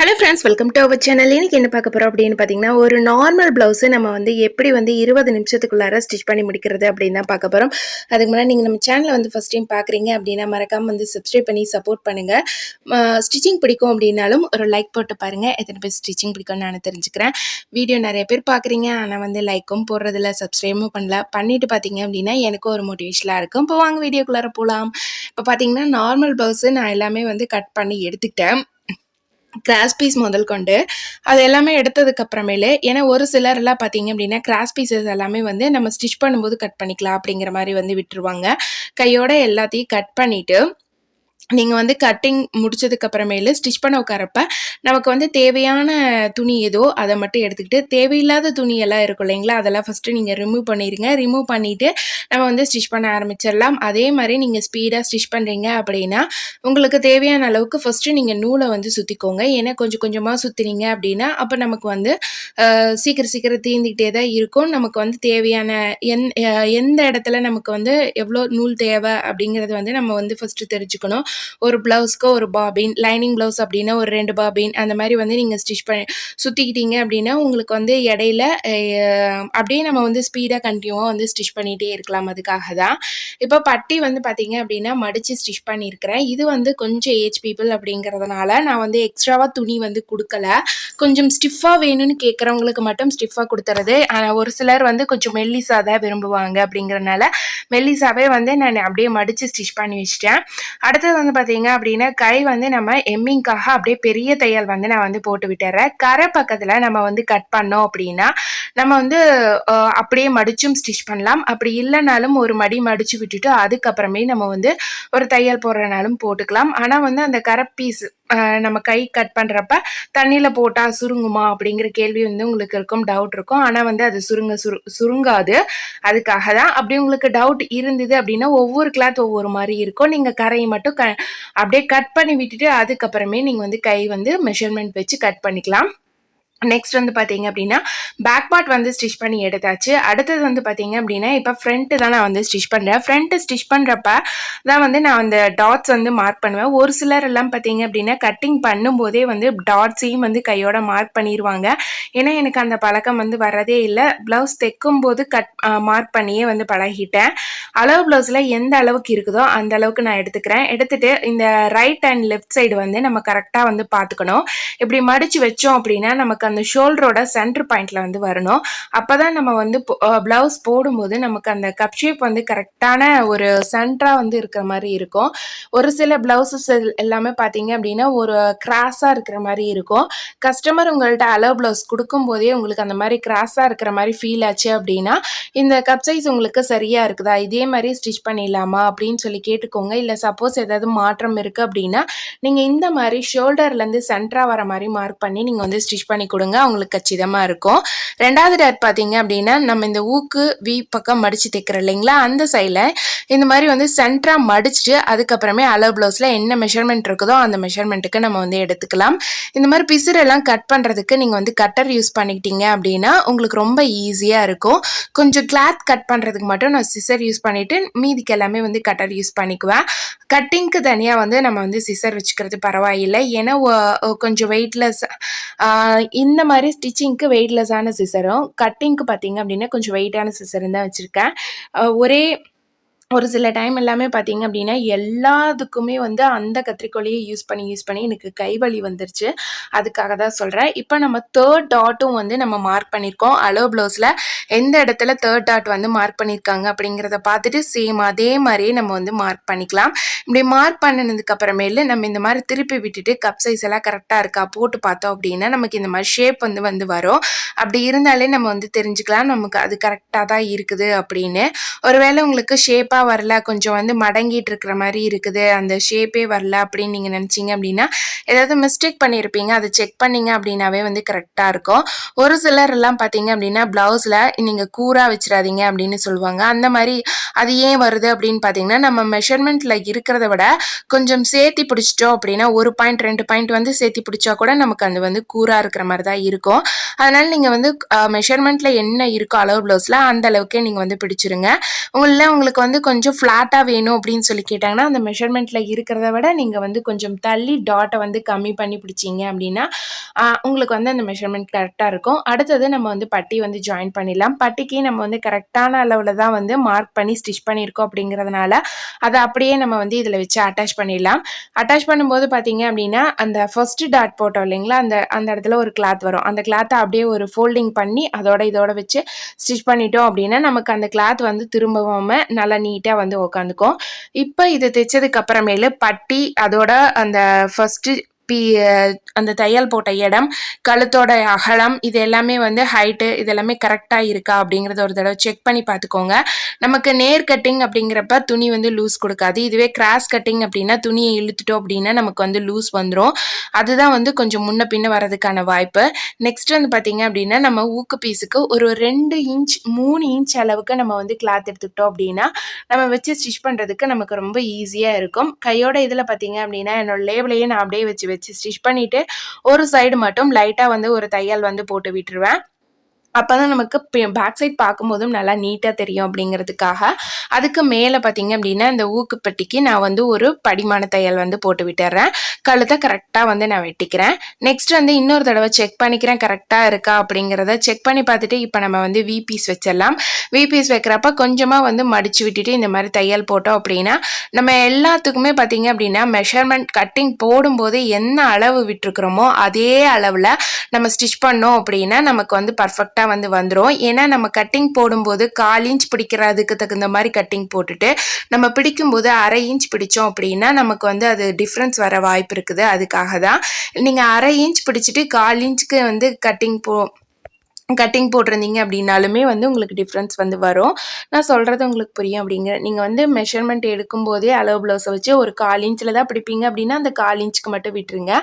Hello friends welcome to our channel இன்றைக்கி என்ன பார்க்க போகிறோம் அப்படின்னு பார்த்தீங்கன்னா ஒரு நார்மல் ப்ளவுஸு நம்ம வந்து எப்படி வந்து இருபது நிமிஷத்துக்குள்ளார ஸ்டிச் பண்ணி முடிக்கிறது அப்படின்னு தான் பார்க்க போகிறோம் அதுக்கு முன்னாடி நீங்கள் நம்ம சேனலை வந்து ஃபஸ்ட் டைம் பார்க்குறீங்க அப்படின்னா மறக்காமல் வந்து சப்ஸ்கிரைப் பண்ணி சப்போர்ட் பண்ணுங்கள் ஸ்டிச்சிங் பிடிக்கும் அப்படின்னாலும் ஒரு லைக் போட்டு பாருங்கள் எத்தனை பேர் ஸ்டிச்சிங் பிடிக்கும்னு நான் தெரிஞ்சுக்கிறேன். வீடியோ நிறைய பேர் பார்க்குறீங்க ஆனால் வந்து லைக்கும் போடுறதில்ல சப்ஸ்கிரைபும் பண்ணல. பண்ணிட்டு பார்த்தீங்க அப்படின்னா எனக்கும் ஒரு மோட்டிவேஷனாக இருக்கும். இப்போ வாங்க வீடியோக்குள்ளார போகலாம் இப்போ பார்த்தீங்கன்னா நார்மல் ப்ளவுஸு நான் எல்லாமே வந்து கட் பண்ணி எடுத்துக்கிட்டேன். கிராஸ் பீஸ் முதல் கொண்டு அது எல்லாமே எடுத்ததுக்கு அப்புறமேலு ஏன்னா ஒரு சிலர்லாம் பார்த்தீங்க அப்படின்னா கிராஸ் பீசஸ் எல்லாமே வந்து நம்ம ஸ்டிச் பண்ணும்போது கட் பண்ணிக்கலாம் அப்படிங்கிற மாதிரி வந்து விட்டுருவாங்க. கையோட எல்லாத்தையும் கட் பண்ணிவிட்டு நீங்கள் வந்து கட்டிங் முடிச்சதுக்கு அப்புறமேலு ஸ்டிச் பண்ண உட்காரப்ப நமக்கு வந்து தேவையான துணி ஏதோ அதை மட்டும் எடுத்துக்கிட்டு தேவையில்லாத துணியெல்லாம் இருக்கும் இல்லைங்களா? அதெல்லாம் ஃபஸ்ட்டு நீங்கள் ரிமூவ் பண்ணிடுங்க ரிமூவ் பண்ணிவிட்டு நம்ம வந்து ஸ்டிச் பண்ண ஆரம்பிச்சிடலாம். அதே மாதிரி நீங்கள் ஸ்பீடாக ஸ்டிச் பண்ணுறீங்க அப்படின்னா உங்களுக்கு தேவையான அளவுக்கு ஃபஸ்ட்டு நீங்கள் நூலை வந்து சுற்றிக்கோங்க ஏன்னா கொஞ்சம் கொஞ்சமாக சுற்றினீங்க அப்படின்னா அப்போ நமக்கு வந்து சீக்கிரம் சீக்கிரம் தீர்ந்துக்கிட்டே தான் இருக்கும். நமக்கு வந்து தேவையான எந் எந்த இடத்துல நமக்கு வந்து எவ்வளோ நூல் தேவை அப்படிங்கிறது வந்து நம்ம வந்து ஃபஸ்ட்டு தெரிஞ்சுக்கணும். ஒரு ப்ளவுஸ்க்கு ஒரு பாபின் லைனிங் ப்ளவுஸ் அப்படின்னா ஒரு ரெண்டு பாபின் அந்த மாதிரி வந்து நீங்கள் ஸ்டிச் பண்ணி சுற்றிக்கிட்டீங்க அப்படின்னா உங்களுக்கு வந்து இடையில அப்படியே நம்ம வந்து ஸ்பீடாக கண்டினியூவாக வந்து ஸ்டிச் பண்ணிகிட்டே இருக்கலாம். அதுக்காக தான். இப்போ பட்டி வந்து பார்த்தீங்க அப்படின்னா மடித்து ஸ்டிச் பண்ணியிருக்கிறேன். இது வந்து கொஞ்சம் ஏஜ் பீப்புள் அப்படிங்கிறதுனால நான் வந்து எக்ஸ்ட்ராவாக துணி வந்து கொடுக்கல. கொஞ்சம் ஸ்டிஃபாக வேணும்னு கேட்குறவங்களுக்கு மட்டும் ஸ்டிஃபாக கொடுத்துறது. ஆனால் ஒரு சிலர் வந்து கொஞ்சம் மெல்லிஸாக தான் விரும்புவாங்க அப்படிங்கிறனால மெல்லிசாவே வந்து நான் அப்படியே மடித்து ஸ்டிச் பண்ணி வச்சிட்டேன். அடுத்தது வந்து பார்த்தீங்க அப்படின்னா கை வந்து நம்ம எம்மிங்காக அப்படியே பெரிய தையல் வந்து நான் வந்து போட்டு விட்டுறேன். கரை பக்கத்தில் நம்ம வந்து கட் பண்ணோம் அப்படின்னா நம்ம வந்து அப்படியே மடிச்சும் ஸ்டிச் பண்ணலாம். அப்படி இல்லைனாலும் ஒரு மடி மடிச்சு விட்டுட்டு அதுக்கப்புறமே நம்ம வந்து ஒரு தையல் போடுறனாலும் போட்டுக்கலாம். ஆனால் வந்து அந்த கரை பீஸ் நம்ம கை கட் பண்ணுறப்ப தண்ணியில் போட்டால் சுருங்குமா அப்படிங்கிற கேள்வி வந்து உங்களுக்கு இருக்கும் டவுட் இருக்கும். ஆனால் வந்து அது சுருங்க சுரு சுருங்காது. அதுக்காக தான் அப்படி உங்களுக்கு டவுட் இருந்தது அப்படின்னா ஒவ்வொரு கிளாத் ஒவ்வொரு மாதிரி இருக்கும். நீங்கள் கரையை மட்டும் க அப்படியே கட் பண்ணி விட்டுட்டு அதுக்கப்புறமே நீங்கள் வந்து கை வந்து மெஷர்மெண்ட் வச்சு கட் பண்ணிக்கலாம். நெக்ஸ்ட் வந்து பார்த்தீங்க அப்படின்னா பேக் பார்ட் வந்து ஸ்டிச் பண்ணி எடுத்தாச்சு. அடுத்தது வந்து பார்த்தீங்க அப்படின்னா இப்போ ஃப்ரண்ட்டு தான் நான் வந்து ஸ்டிச் பண்ணுறேன் ஃப்ரண்ட்டு ஸ்டிச் பண்ணுறப்ப தான் வந்து நான் அந்த டாட்ஸ் வந்து மார்க் பண்ணுவேன். ஒரு சிலர் எல்லாம் பார்த்தீங்க அப்படின்னா கட்டிங் பண்ணும்போதே வந்து டாட்ஸையும் வந்து கையோட மார்க் பண்ணிடுவாங்க ஏன்னா எனக்கு அந்த பழக்கம் வந்து வரதே இல்லை. ப்ளவுஸ் தைக்கும் போது கட் மார்க் பண்ணியே வந்து பழகிட்டேன். அளவு ப்ளவுஸில் எந்த அளவுக்கு இருக்குதோ அந்த அளவுக்கு நான் எடுத்துக்கிறேன். எடுத்துகிட்டு இந்த ரைட் அண்ட் லெஃப்ட் சைடு வந்து நம்ம கரெக்டாக வந்து பார்த்துக்கணும். இப்படி மடித்து வச்சோம் அப்படின்னா நமக்கு அந்த ஷோல்டரோட சென்டர் பாயிண்ட்டில் வந்து வரணும். அப்போ தான் நம்ம வந்து ப்ளவுஸ் போடும்போது நமக்கு அந்த கப் ஷேப் வந்து கரெக்டான ஒரு சென்டராக வந்து இருக்கிற மாதிரி இருக்கும். ஒரு சில ப்ளவுசஸ் எல்லாமே பார்த்தீங்க அப்படின்னா ஒரு கிராஸாக இருக்கிற மாதிரி இருக்கும். கஸ்டமர் உங்கள்கிட்ட அலோ ப்ளவுஸ் கொடுக்கும்போதே உங்களுக்கு அந்த மாதிரி கிராஸாக இருக்கிற மாதிரி ஃபீல் ஆச்சு அப்படின்னா இந்த கப் சைஸ் உங்களுக்கு சரியாக இருக்குதா? இதே மாதிரி ஸ்டிச் பண்ணிடலாமா? அப்படின்னு சொல்லி கேட்டுக்கோங்க. இல்லை சப்போஸ் ஏதாவது மாற்றம் இருக்குது அப்படின்னா நீங்கள் இந்த மாதிரி ஷோல்டர்லேருந்து சென்டராக வர மாதிரி மார்க் பண்ணி நீங்கள் வந்து ஸ்டிச் பண்ணி கொடுங்க அவங்களுக்கு கச்சிதமாக இருக்கும். ரெண்டாவது டேட் பார்த்தீங்க அப்படின்னா நம்ம இந்த ஊக்கு வி பக்கம் மடித்து தைக்கிறோம் இல்லைங்களா? அந்த சைடில் இந்த மாதிரி வந்து சென்டராக மடிச்சுட்டு அதுக்கப்புறமே அளவு ப்ளவுஸில் என்ன மெஷர்மெண்ட் இருக்குதோ அந்த மெஷர்மெண்ட்டுக்கு நம்ம வந்து எடுத்துக்கலாம். இந்த மாதிரி பிசுரெல்லாம் கட் பண்ணுறதுக்கு நீங்கள் வந்து கட்டர் யூஸ் பண்ணிக்கிட்டீங்க அப்படின்னா உங்களுக்கு ரொம்ப ஈஸியாக இருக்கும். கொஞ்சம் கிளாத் கட் பண்ணுறதுக்கு மட்டும் நான் சிசர் யூஸ் பண்ணிவிட்டு மீதிக்கு எல்லாமே வந்து கட்டர் யூஸ் பண்ணிக்குவேன். கட்டிங்க்கு தனியாக வந்து நம்ம வந்து சிசர் வச்சுக்கிறது பரவாயில்லை. ஏன்னா கொஞ்சம் வெயிட்லெஸ் இந்த மாதிரி ஸ்டிச்சிங்க்கு வெயிட்லெஸ்ஸான சிசரும் கட்டிங்க்கு பார்த்தீங்க அப்படின்னா கொஞ்சம் வெயிட்டான சிசரும் தான் வச்சுருக்கேன். ஒரே ஒரு சில டைம் எல்லாமே பார்த்தீங்க அப்படின்னா எல்லாத்துக்குமே வந்து அந்த கத்திரிக்கோலையை யூஸ் பண்ணி யூஸ் பண்ணி எனக்கு கை வலி வந்துருச்சு. அதுக்காக தான் சொல்கிறேன் இப்போ நம்ம தேர்ட் டாட்டும் வந்து நம்ம மார்க் பண்ணியிருக்கோம் அலோ ப்ளவுஸில் எந்த இடத்துல தேர்ட் டாட் வந்து மார்க் பண்ணியிருக்காங்க அப்படிங்கிறத பார்த்துட்டு சேம் அதே மாதிரியே நம்ம வந்து மார்க் பண்ணிக்கலாம். இப்படி மார்க் பண்ணினதுக்கு அப்புறமேலு நம்ம இந்த மாதிரி திருப்பி விட்டுட்டு கப் சைஸ் எல்லாம் கரெக்டாக இருக்கா போட்டு பார்த்தோம் அப்படின்னா நமக்கு இந்த மாதிரி ஷேப் வந்து வந்து வரும். அப்படி இருந்தாலே நம்ம வந்து தெரிஞ்சுக்கலாம். நமக்கு அது கரெக்டாக தான் இருக்குது அப்படின்னு. ஒருவேளை உங்களுக்கு ஷேப்பாக வரல கொஞ்சம் வந்து மடங்கிட்டு இருக்கிற மாதிரி இருக்குது அந்த ஷேப்பே வரல அப்படின்னு நீங்கள் நினச்சிங்க அப்படின்னா ஏதாவது மிஸ்டேக் பண்ணியிருப்பீங்க அதை செக் பண்ணிங்க அப்படின்னாவே வந்து கரெக்டாக இருக்கும். ஒரு சிலர் எல்லாம் பார்த்தீங்க அப்படின்னா ப்ளவுஸில் நீங்கள் கூராக வச்சிடாதீங்க அப்படின்னு சொல்லுவாங்க. அந்த மாதிரி அது ஏன் வருது அப்படின்னு பார்த்தீங்கன்னா நம்ம மெஷர்மெண்ட்டில் இருக்கிறத விட கொஞ்சம் சேர்த்தி பிடிச்சிட்டோம் அப்படின்னா ஒரு பாயிண்ட் ரெண்டு பாயிண்ட் வந்து சேர்த்தி பிடிச்சா கூட நமக்கு அது வந்து கூராக இருக்கிற மாதிரி தான் இருக்கும். அதனால் நீங்கள் வந்து மெஷர்மெண்ட்டில் என்ன இருக்கோ அளவு ப்ளவுஸில் அந்த அளவுக்கே நீங்கள் வந்து பிடிச்சிருங்க. உங்களில் உங்களுக்கு வந்து கொஞ்சம் ஃப்ளாட்டாக வேணும் அப்படின்னு சொல்லி கேட்டாங்கன்னா அந்த மெஷர்மெண்ட்டில் இருக்கிறத விட நீங்கள் வந்து கொஞ்சம் தள்ளி டாட்டை வந்து கம்மி பண்ணி பிடிச்சிங்க அப்படின்னா உங்களுக்கு வந்து அந்த மெஷர்மெண்ட் கரெக்டாக இருக்கும். அடுத்தது நம்ம வந்து பட்டி வந்து ஜாயின் பண்ணிடலாம். பட்டிக்கு நம்ம வந்து கரெக்டான அளவில் தான் வந்து மார்க் பண்ணி ஸ்டிச் பண்ணியிருக்கோம் அப்படிங்கிறதுனால அதை அப்படியே நம்ம வந்து இதில் வச்சு அட்டாச் பண்ணிடலாம். அட்டாச் பண்ணும்போது பார்த்தீங்க அப்படின்னா அந்த ஃபர்ஸ்ட் டாட் போட்டோம் இல்லைங்களா? அந்த அந்த இடத்துல ஒரு கிளாத் வரும். அந்த கிளாத்தை அப்படியே ஒரு ஃபோல்டிங் பண்ணி அதோட இதோட வச்சு ஸ்டிச் பண்ணிட்டோம் அப்படின்னா நமக்கு அந்த கிளாத் வந்து திரும்பவும் நல்லா நீட்டாக வந்து உக்காந்துக்கும். இப்போ இது தைச்சதுக்கு அப்புறமேலு பட்டி அதோட அந்த ஃபஸ்ட்டு பி அந்த தையல் போட்ட இடம் கழுத்தோட அகலம் இது எல்லாமே வந்து ஹைட்டு இது எல்லாமே கரெக்டாக இருக்கா அப்படிங்கிறத ஒரு தடவை செக் பண்ணி பார்த்துக்கோங்க. நமக்கு நேர் கட்டிங் அப்படிங்கிறப்ப துணி வந்து லூஸ் கொடுக்காது. இதுவே கிராஸ் கட்டிங் அப்படின்னா துணியை இழுத்துட்டோம் அப்படின்னா நமக்கு வந்து லூஸ் வந்துடும் அதுதான் வந்து கொஞ்சம் முன்ன பின்ன வரதுக்கான வாய்ப்பு. நெக்ஸ்ட் வந்து பார்த்தீங்க அப்படின்னா நம்ம ஊக்கு பீஸுக்கு ஒரு ரெண்டு இன்ச் மூணு இன்ச் அளவுக்கு நம்ம வந்து கிளாத் எடுத்துக்கிட்டோம் அப்படின்னா நம்ம வச்சு ஸ்டிச் பண்ணுறதுக்கு நமக்கு ரொம்ப ஈஸியாக இருக்கும். கையோட இதில் பார்த்தீங்க அப்படின்னா என்னோட லேபிளையே நான் அப்படியே வச்சு வச்சு ஸ்டிச் பண்ணிவிட்டு ஒரு சைடு மட்டும் லைட்டாக வந்து ஒரு தையல் வந்து போட்டு விட்டுருவேன். அப்போ தான் நமக்கு பேக் சைட் பார்க்கும்போதும் நல்லா நீட்டாக தெரியும் அப்படிங்கிறதுக்காக. அதுக்கு மேலே பார்த்தீங்க அப்படின்னா இந்த ஊக்குப்பட்டிக்கு நான் வந்து ஒரு படிமான தையல் வந்து போட்டு விட்டுறேன். கழுத்தை கரெக்டாக வந்து நான் வெட்டிக்கிறேன். நெக்ஸ்ட் வந்து இன்னொரு தடவை செக் பண்ணிக்கிறேன் கரெக்டாக இருக்கா அப்படிங்கிறத செக் பண்ணி பார்த்துட்டு இப்போ நம்ம வந்து விபிஸ் வச்சிடலாம். விபிஸ் வைக்கிறப்ப கொஞ்சமாக வந்து மடிச்சு விட்டுட்டு இந்த மாதிரி தையல் போட்டோம் அப்படின்னா நம்ம எல்லாத்துக்குமே பார்த்தீங்க அப்படின்னா மெஷர்மெண்ட் கட்டிங் போடும்போது என்ன அளவு விட்டுருக்குறோமோ அதே அளவில் நம்ம ஸ்டிச் பண்ணோம் அப்படின்னா நமக்கு வந்து பர்ஃபெக்டாக வந்து வந்துடும் ஏன்னா நம்ம கட்டிங் போடும்போது கால் இன்ச் பிடிக்கிறதுக்கு தகுந்த மாதிரி கட்டிங் போட்டுட்டு நம்ம பிடிக்கும்போது அரை இன்ச் பிடிச்சோம் அப்படின்னா நமக்கு வந்து அது டிஃப்ரென்ஸ் வர வாய்ப்பு இருக்குது. அதுக்காக தான் நீங்கள் அரை இன்ச் பிடிச்சிட்டு கால் இன்ச்சுக்கு வந்து கட்டிங் போ கட்டிங் போட்டிருந்தீங்க அப்படின்னாலுமே வந்து உங்களுக்கு டிஃப்ரென்ஸ் வந்து வரும். நான் சொல்கிறது உங்களுக்கு புரியும் அப்படிங்கிற நீங்கள் வந்து மெஷர்மெண்ட் எடுக்கும்போதே அளவு ப்ளவுஸை வச்சு ஒரு கால் இன்ச்சில் தான் பிடிப்பீங்க அப்படின்னா அந்த கால் இன்ச்சுக்கு மட்டும் விட்டுருங்க.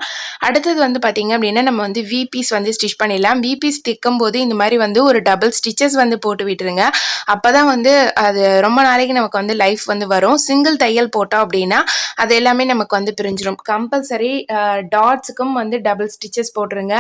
அடுத்தது வந்து பார்த்தீங்க அப்படின்னா நம்ம வந்து வி பீஸ் வந்து ஸ்டிச் பண்ணிடலாம். வி பீஸ் போது இந்த மாதிரி வந்து ஒரு டபுள் ஸ்டிச்சஸ் வந்து போட்டு விட்டுருங்க. அப்போ தான் வந்து அது ரொம்ப நாளைக்கு நமக்கு வந்து லைஃப் வந்து வரும். சிங்கிள் தையல் போட்டோம் அப்படின்னா அது எல்லாமே நமக்கு வந்து பிரிஞ்சிடும் கம்பல்சரி டாட்ஸுக்கும் வந்து டபுள் ஸ்டிச்சஸ் போட்டுருங்க.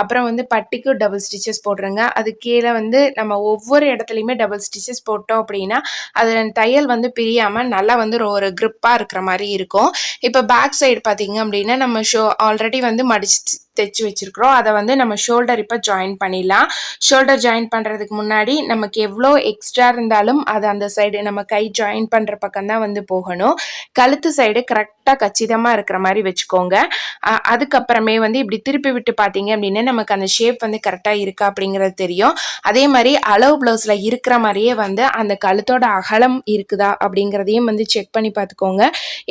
அப்புறம் வந்து பட்டிக்கும் டபுள் ஸ்டிச்சஸ் போட்டுருங்க. அது கீழே வந்து நம்ம ஒவ்வொரு இடத்துலையுமே டபுள் ஸ்டிச்சஸ் போட்டோம் அப்படின்னா அதில் தையல் வந்து பிரியாமல் நல்லா வந்து ஒரு க்ரிப்பாக இருக்கிற மாதிரி இருக்கும். இப்போ பேக் சைடு பார்த்தீங்க அப்படின்னா நம்ம ஷோ ஆல்ரெடி வந்து மடிச்சு தைச்சு வச்சிருக்கிறோம். அதை வந்து நம்ம ஷோல்டர் இப்போ ஜாயின் பண்ணிடலாம். ஷோல்டர் ஜாயின் பண்ணுறதுக்கு முன்னாடி நமக்கு எவ்வளோ எக்ஸ்ட்ரா இருந்தாலும் அது அந்த சைடு நம்ம கை ஜாயின் பண்ணுற பக்கம் தான் வந்து போகணும். கழுத்து சைடு கரெக்டாக கச்சிதமாக இருக்கிற மாதிரி வச்சுக்கோங்க. அதுக்கப்புறமே வந்து இப்படி திருப்பி விட்டு பார்த்தீங்க அப்படின்னா நமக்கு அந்த ஷேப் வந்து கரெக்டாக இருக்கா அப்படிங்கிறது தெரியும். அதே மாதிரி அளவு ப்ளவுஸில் இருக்கிற மாதிரியே வந்து அந்த கழுத்தோட அகலம் இருக்குதா அப்படிங்கிறதையும் வந்து செக் பண்ணி பார்த்துக்கோங்க.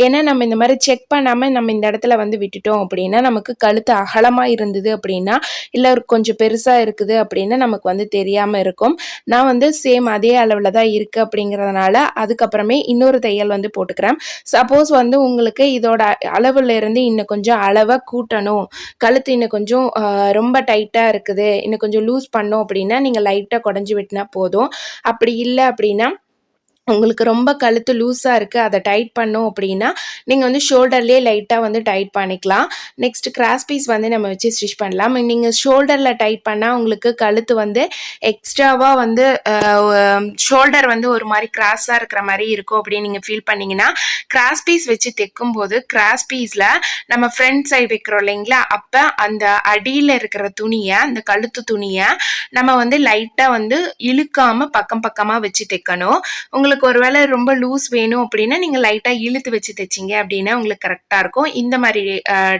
ஏன்னா நம்ம இந்த மாதிரி செக் பண்ணாமல் நம்ம இந்த இடத்துல வந்து விட்டுட்டோம் அப்படின்னா நமக்கு கழுத்து அகலமாக இருந்தது அப்படின்னா இல்லை கொஞ்சம் பெருசாக இருக்குது அப்படின்னா நமக்கு வந்து தெரியாமல் இருக்கும். நான் வந்து சேம் அதே அளவில் தான் இருக்குது அப்படிங்கிறதுனால அதுக்கப்புறமே இன்னொரு தையல் வந்து போட்டுக்கிறேன். சப்போஸ் வந்து உங்களுக்கு இதோட அளவில் இருந்து இன்னும் கொஞ்சம் அளவை கூட்டணும். கழுத்து இன்னும் கொஞ்சம் ரொம்ப டைட்டாக இருக்குது. இன்னும் கொஞ்சம் லூஸ் பண்ணோம் அப்படின்னா நீங்கள் லைட்டாக குடஞ்சி விட்டினா போதும். அப்படி இல்லை அப்படின்னா உங்களுக்கு ரொம்ப கழுத்து லூஸாக இருக்குது அதை டைட் பண்ணோம் அப்படின்னா நீங்கள் வந்து ஷோல்டர்லேயே லைட்டாக வந்து டைட் பண்ணிக்கலாம். நெக்ஸ்ட் கிராஸ் பீஸ் வந்து நம்ம வச்சு ஸ்டிச் பண்ணலாம். நீங்கள் ஷோல்டரில் டைட் பண்ணால் உங்களுக்கு கழுத்து வந்து எக்ஸ்ட்ராவாக வந்து ஷோல்டர் வந்து ஒரு மாதிரி கிராஸாக இருக்கிற மாதிரி இருக்கும் அப்படின்னு நீங்கள் ஃபீல் பண்ணிங்கன்னா கிராஸ் பீஸ் வச்சு தைக்கும் போது கிராஸ் பீஸில் நம்ம ஃப்ரண்ட் சைடு வைக்கிறோம் இல்லைங்களா? அப்போ அந்த அடியில் இருக்கிற துணியை அந்த கழுத்து துணியை நம்ம வந்து லைட்டாக வந்து இழுக்காமல் பக்கம் பக்கமாக வச்சு தைக்கணும். உங்களுக்கு ஒருவேளை ரொம்ப லூஸ் வேணும் அப்படின்னா நீங்கள் லைட்டாக இழுத்து வச்சு தைச்சிங்க அப்படின்னா உங்களுக்கு கரெக்டாக இருக்கும். இந்த மாதிரி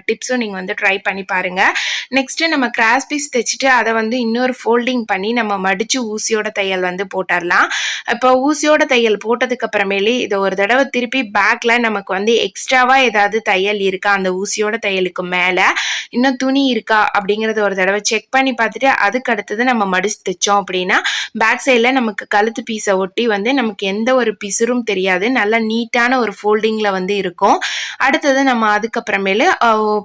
டிப்ஸும் நீங்கள் வந்து ட்ரை பண்ணி பாருங்கள் நெக்ஸ்ட்டு நம்ம கிராஸ் பீஸ் தைச்சிட்டு அதை வந்து இன்னொரு ஃபோல்டிங் பண்ணி நம்ம மடித்து ஊசியோட தையல் வந்து போட்டுடலாம். இப்போ ஊசியோட தையல் போட்டதுக்கு அப்புறமேலே இதை ஒரு தடவை திருப்பி பேக்கில் நமக்கு வந்து எக்ஸ்ட்ராவாக ஏதாவது தையல் இருக்கா? அந்த ஊசியோட தையலுக்கு மேலே இன்னும் துணி இருக்கா? அப்படிங்கிறத ஒரு தடவை செக் பண்ணி பார்த்துட்டு அதுக்கு அடுத்தது நம்ம மடிச்சு தைச்சோம் அப்படின்னா பேக் சைடில் நமக்கு கழுத்து பீஸை ஒட்டி வந்து நமக்கு எந்த ஒரு பிசுறும் தெரியாது. நல்ல நீட்டான ஒரு ஃபோல்டிங்கில் வந்து இருக்கும். அடுத்தது நம்ம அதுக்கப்புறமேலு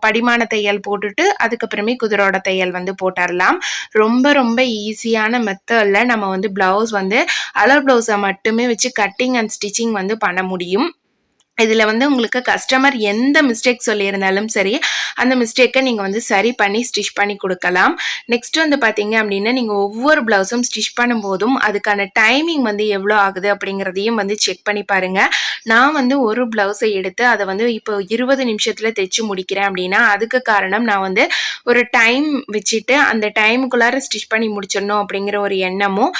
படிமான தையல் போட்டுட்டு அதுக்கப்புறமே குதிரோட தையல் வந்து போட்டுடலாம் ரொம்ப ரொம்ப ஈஸியான மெத்தடில் நம்ம வந்து ப்ளவுஸ் வந்து அலர் ப்ளவுஸை மட்டுமே வச்சு கட்டிங் அண்ட் ஸ்டிச்சிங் வந்து பண்ண முடியும். இதில் வந்து உங்களுக்கு கஸ்டமர் எந்த மிஸ்டேக் சொல்லியிருந்தாலும் சரி அந்த மிஸ்டேக்கை நீங்கள் வந்து சரி பண்ணி ஸ்டிச் பண்ணி கொடுக்கலாம். நெக்ஸ்ட் வந்து பார்த்தீங்க அப்படின்னா நீங்கள் ஒவ்வொரு ப்ளவுஸும் ஸ்டிச் பண்ணும்போதும் அதுக்கான டைமிங் வந்து எவ்வளோ ஆகுது அப்படிங்கிறதையும் வந்து செக் பண்ணி பாருங்கள் நான் வந்து ஒரு ப்ளவுஸை எடுத்து அதை வந்து இப்போ இருபது நிமிஷத்தில் தைச்சு முடிக்கிறேன் அப்படின்னா அதுக்கு காரணம் நான் வந்து ஒரு டைம் வச்சுட்டு அந்த டைமுக்குள்ளார ஸ்டிச் பண்ணி முடிச்சிடணும் அப்படிங்கிற ஒரு எண்ணமும்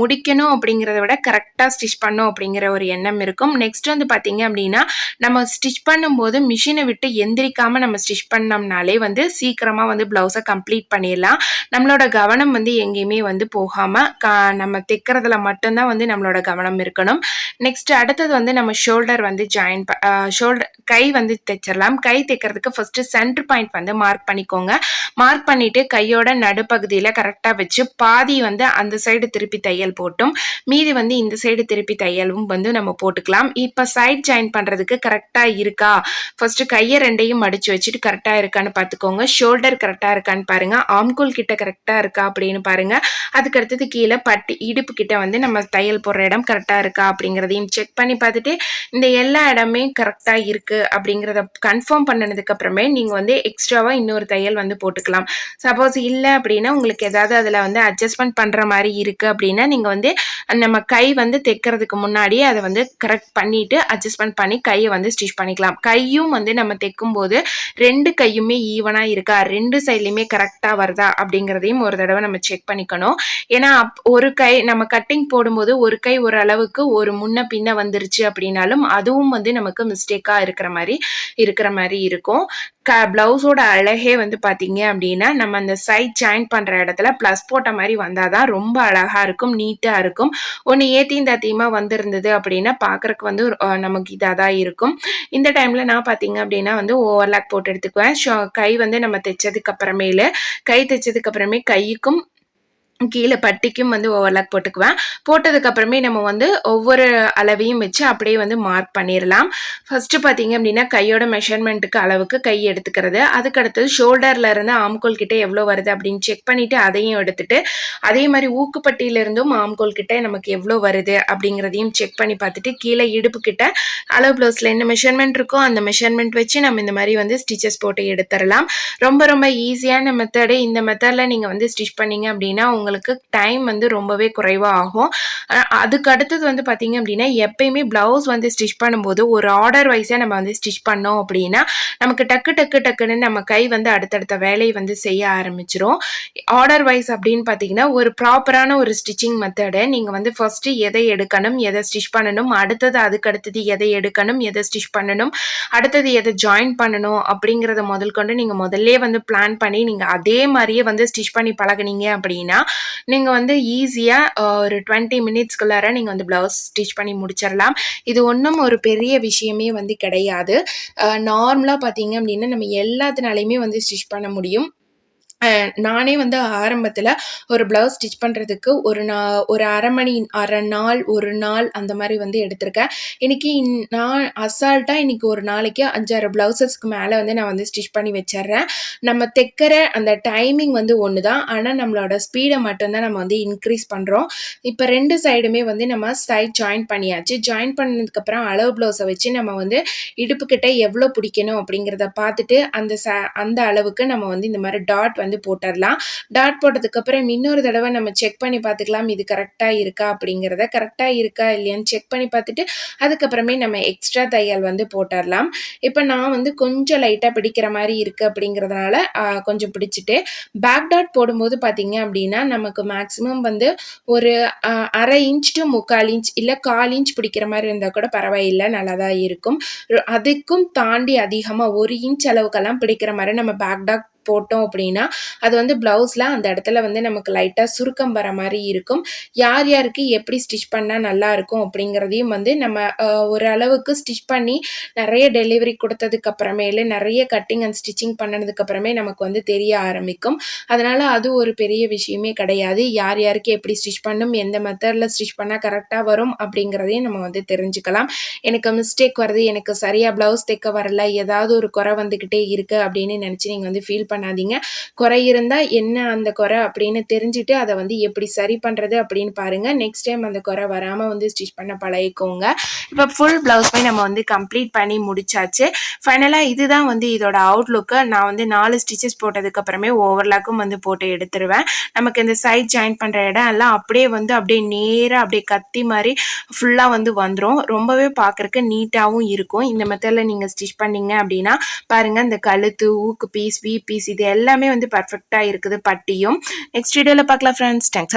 முடிக்கணும் அப்படிங்கிறத விட கரெக்டாக ஸ்டிச் பண்ணும் அப்படிங்கிற ஒரு எண்ணம் இருக்கும். நெக்ஸ்ட் வந்து பார்த்தீங்க அப்படின்னா நம்ம ஸ்டிச் பண்ணும்போது மிஷினை விட்டு எந்திரிக்காமல் நம்ம ஸ்டிச் பண்ணோம்னாலே வந்து சீக்கிரமாக வந்து ப்ளவுஸை கம்ப்ளீட் பண்ணிடலாம். நம்மளோட கவனம் வந்து எங்கேயுமே வந்து போகாமல் கா நம்ம தைக்கிறதுல மட்டும்தான் வந்து நம்மளோட கவனம் இருக்கணும். நெக்ஸ்ட் அடுத்தது வந்து நம்ம ஷோல்டர் வந்து ஜாயின் ஷோல்டர் கை வந்து தைச்சிடலாம். கை தைக்கிறதுக்கு ஃபஸ்ட்டு சென்டர் பாயிண்ட் வந்து மார்க் பண்ணிக்கோங்க. மார்க் பண்ணிவிட்டு கையோட நடுப்பகுதியில் கரெக்டாக வச்சு பாதி வந்து அந்த சைடு திருப்பி தையல் போட்டும். மீதி வந்து இந்த சைடு திருப்பி தையலும் வந்து நம்ம போட்டுக்கலாம். இப்போ சைட் ஜாயின் பண்ணுறதுக்கு கரெக்டாக இருக்கா? ஃபஸ்ட்டு கையை ரெண்டையும் மடித்து வச்சுட்டு கரெக்டாக இருக்கான்னு பார்த்துக்கோங்க ஷோல்டர் கரெக்டாக இருக்கான்னு பாருங்கள் ஆம்கோல் கிட்ட கரெக்டாக இருக்கா அப்படின்னு பாருங்கள் அதுக்கடுத்தது கீழே பட்டி இடுப்பு கிட்ட வந்து நம்ம தையல் போடுற இடம் கரெக்டாக இருக்கா அப்படிங்கிறது அதையும் செக் பண்ணி பார்த்துட்டு இந்த எல்லா இடமே கரெக்டாக இருக்குது அப்படிங்கிறத கன்ஃபார்ம் பண்ணதுக்கு அப்புறமே நீங்கள் வந்து எக்ஸ்ட்ராவாக இன்னொரு தையல் வந்து போட்டுக்கலாம். சப்போஸ் இல்லை அப்படின்னா உங்களுக்கு ஏதாவது அதில் வந்து அட்ஜஸ்ட்மெண்ட் பண்ணுற மாதிரி இருக்குது அப்படின்னா நீங்கள் வந்து நம்ம கை வந்து தைக்கிறதுக்கு முன்னாடியே அதை வந்து கரெக்ட் பண்ணிட்டு அட்ஜஸ்ட்மெண்ட் பண்ணி கையை வந்து ஸ்டிச் பண்ணிக்கலாம். கையும் வந்து நம்ம தைக்கும் போது ரெண்டு கையுமே ஈவனாக இருக்கா? ரெண்டு சைட்லையுமே கரெக்டாக வருதா? அப்படிங்கிறதையும் ஒரு தடவை நம்ம செக் பண்ணிக்கணும். ஏன்னா அப்- ஒரு கை நம்ம கட்டிங் போடும்போது ஒரு கை ஒரு அளவுக்கு ஒரு முன்ன பின்ன வந்துருச்சு அப்படின்னாலும் அதுவும் வந்து நமக்கு மிஸ்டேக்காக இருக்கிற மாதிரி இருக்கிற மாதிரி இருக்கும். க ப்ளவுஸோட அழகே வந்து பார்த்தீங்க அப்படின்னா நம்ம அந்த சைட் ஜாயின் பண்ணுற இடத்துல ப்ளஸ் போட்ட மாதிரி வந்தால் தான் ரொம்ப அழகாக இருக்கும் நீட்டாக இருக்கும். ஒன்று ஏத்தியும் தத்தியமாக வந்திருந்தது அப்படின்னா பார்க்குறக்கு வந்து நமக்கு இதாக தான் இருக்கும். இந்த டைமில் நான் பார்த்தீங்க அப்படின்னா வந்து ஓவர்லாக் போட்டு எடுத்துக்குவேன். ஷோ- கை வந்து நம்ம தைச்சதுக்கு அப்புறமேலு கை தைச்சதுக்கு அப்புறமே கைக்கும் கீழே பட்டிக்கும் வந்து ஓவர்லாக் போட்டுக்குவேன். போட்டதுக்கப்புறமே நம்ம வந்து ஒவ்வொரு அளவையும் வச்சு அப்படியே வந்து மார்க் பண்ணிடலாம் ஃபஸ்ட்டு பார்த்தீங்க அப்படின்னா கையோட மெஷர்மெண்ட்டுக்கு அளவுக்கு கை எடுத்துக்கிறது. அதுக்கு அடுத்தது இருந்து ஆம்கோல் கிட்டே எவ்வளோ வருது அப்படின்னு செக் பண்ணிவிட்டு அதையும் எடுத்துட்டு அதே மாதிரி ஊக்குப்பட்டியிலிருந்தும் ஆம்கோல் கிட்டே நமக்கு எவ்வளோ வருது அப்படிங்கிறதையும் செக் பண்ணி பார்த்துட்டு கீழே இடுப்பு கிட்ட அளவு ப்ளவுஸில் என்ன மெஷர்மெண்ட் இருக்கோ அந்த மெஷர்மெண்ட் வச்சு நம்ம இந்த மாதிரி வந்து ஸ்டிச்சஸ் போட்டு எடுத்துடலாம் ரொம்ப ரொம்ப ஈஸியான மெத்தடு இந்த மெத்தடில் நீங்கள் வந்து ஸ்டிச் பண்ணிங்க அப்படின்னா உங்களுக்கு டைம் வந்து ரொம்பவே குறைவாக ஆகும் அதுக்கு அடுத்தது வந்து பார்த்தீங்க அப்படின்னா எப்பயுமே ப்ளவுஸ் வந்து ஸ்டிச் பண்ணும்போது ஒரு ஆர்டர் வைஸாக நம்ம வந்து ஸ்டிச் பண்ணோம் அப்படின்னா நமக்கு டக்கு டக்கு டக்குன்னு நம்ம கை வந்து அடுத்தடுத்த வேலையை வந்து செய்ய ஆரம்பிச்சிரும். ஆர்டர் வைஸ் அப்படின்னு பார்த்தீங்கன்னா ஒரு ப்ராப்பரான ஒரு ஸ்டிச்சிங் மெத்தடை நீங்கள் வந்து ஃபர்ஸ்ட்டு எதை எடுக்கணும் எதை ஸ்டிச் பண்ணணும் அடுத்தது அதுக்கு அடுத்தது எதை எடுக்கணும் எதை ஸ்டிச் பண்ணணும் அடுத்தது எதை ஜாயின் பண்ணணும் அப்படிங்கிறத முதல் கொண்டு நீங்கள் முதல்லே வந்து பிளான் பண்ணி நீங்கள் அதே மாதிரியே வந்து ஸ்டிச் பண்ணி பழகுனீங்க அப்படின்னா நீங்கள் வந்து ஈஸியாக ஒரு டுவெண்ட்டி மினிட்ஸ்க்குள்ளார நீங்கள் வந்து ப்ளவுஸ் ஸ்டிச் பண்ணி முடிச்சிடலாம் இது ஒன்றும் ஒரு பெரிய விஷயமே வந்து கிடையாது. நார்மலாக பார்த்தீங்க அப்படின்னா நம்ம எல்லாத்தினாலையுமே வந்து ஸ்டிச் பண்ண முடியும். நானே வந்து ஆரம்பத்தில் ஒரு ப்ளவுஸ் ஸ்டிச் பண்ணுறதுக்கு ஒரு நா ஒரு அரை மணி அரை நாள் ஒரு நாள் அந்த மாதிரி வந்து எடுத்திருக்கேன். இன்னைக்கு இன்- நான் அசால்ட்டாக இன்றைக்கி ஒரு நாளைக்கு அஞ்சாறு ப்ளவுசஸ்க்கு மேலே வந்து நான் வந்து ஸ்டிச் பண்ணி வச்சிடுறேன் நம்ம தைக்கிற அந்த டைமிங் வந்து ஒன்று தான் ஆனால் நம்மளோட ஸ்பீடை மட்டும்தான் நம்ம வந்து இன்க்ரீஸ் பண்ணுறோம் இப்போ ரெண்டு சைடுமே வந்து நம்ம சைட் ஜாயின் பண்ணியாச்சு. ஜாயின் பண்ணதுக்கப்புறம் அளவு ப்ளவுஸை வச்சு நம்ம வந்து இடுப்புக்கிட்ட எவ்வளோ பிடிக்கணும் அப்படிங்கிறத பார்த்துட்டு அந்த ச அந்த அளவுக்கு நம்ம வந்து இந்த மாதிரி டாட் வந்து போட்டுடலாம் டாட் போட்டதுக்கப்புறம் இன்னொரு தடவை நம்ம செக் பண்ணி பார்த்துக்கலாம் இது கரெக்டாக இருக்கா அப்படிங்கிறத கரெக்டாக இருக்கா இல்லையான்னு செக் பண்ணி பார்த்துட்டு அதுக்கப்புறமே நம்ம எக்ஸ்ட்ரா தையல் வந்து போட்டுடலாம் இப்போ நான் வந்து கொஞ்சம் லைட்டாக பிடிக்கிற மாதிரி இருக்குது அப்படிங்கிறதுனால கொஞ்சம் பிடிச்சிட்டு பேக் டாட் போடும்போது பார்த்தீங்க அப்படின்னா நமக்கு மேக்ஸிமம் வந்து ஒரு அரை இன்ச் டு முக்கால் இன்ச் இல்லை கால் இன்ச் பிடிக்கிற மாதிரி இருந்தால் கூட பரவாயில்லை நல்லா தான் இருக்கும். அதுக்கும் தாண்டி அதிகமாக ஒரு இன்ச் அளவுக்கெல்லாம் பிடிக்கிற மாதிரி நம்ம பேக் டாட் போட்டோம் அப்படின்னா அது வந்து ப்ளவுஸில் அந்த இடத்துல வந்து நமக்கு லைட்டாக சுருக்கம் வர மாதிரி இருக்கும். யார் யாருக்கு எப்படி ஸ்டிச் பண்ணால் நல்லாயிருக்கும் அப்படிங்கிறதையும் வந்து நம்ம ஓரளவுக்கு ஸ்டிச் பண்ணி நிறைய டெலிவரி கொடுத்ததுக்கப்புறமேலு நிறைய கட்டிங் அண்ட் ஸ்டிச்சிங் பண்ணதுக்கப்புறமே நமக்கு வந்து தெரிய ஆரம்பிக்கும். அதனால் அது ஒரு பெரிய விஷயமே கிடையாது. யார் யாருக்கு எப்படி ஸ்டிச் பண்ணும் எந்த மெத்தடில் ஸ்டிச் பண்ணால் கரெக்டாக வரும் அப்படிங்கிறதையும் நம்ம வந்து தெரிஞ்சுக்கலாம். எனக்கு மிஸ்டேக் வருது எனக்கு சரியாக ப்ளவுஸ் தைக்க வரல ஏதாவது ஒரு குறை வந்துக்கிட்டே இருக்குது அப்படின்னு நினச்சி நீங்கள் வந்து ஃபீல் பண்ணாதீங்க. குறை இருந்தால் என்ன அந்த குறை அப்படின்னு தெரிஞ்சுட்டு அதை வந்து எப்படி சரி பண்ணுறது அப்படின்னு பாருங்கள் நெக்ஸ்ட் டைம் அந்த குறை வராமல் வந்து ஸ்டிச் பண்ண பழகிக்கோங்க. இப்போ ஃபுல் ப்ளவுஸுமே நம்ம வந்து கம்ப்ளீட் பண்ணி முடிச்சாச்சு. ஃபைனலாக இதுதான் வந்து இதோட அவுட்லுக்கு நான் வந்து நாலு ஸ்டிச்சஸ் போட்டதுக்கப்புறமே ஓவர்லாக்கும் வந்து போட்டு எடுத்துருவேன். நமக்கு இந்த சைட் ஜாயின் பண்ணுற இடம் எல்லாம் அப்படியே வந்து அப்படியே நேராக அப்படியே கத்தி மாதிரி ஃபுல்லாக வந்து வந்துடும் ரொம்பவே பார்க்குறக்கு நீட்டாகவும் இருக்கும். இந்த மெத்தடில் நீங்கள் ஸ்டிச் பண்ணீங்க அப்படின்னா பாருங்கள் இந்த கழுத்து ஊக்கு பீஸ் வி பீஸ் இது எல்லாமே வந்து பர்ஃபெக்டாக இருக்குது பட்டியும். நெக்ஸ்ட் வீடியோவில் பார்க்கலாம் ஃப்ரெண்ட்ஸ் தேங்க்ஸ்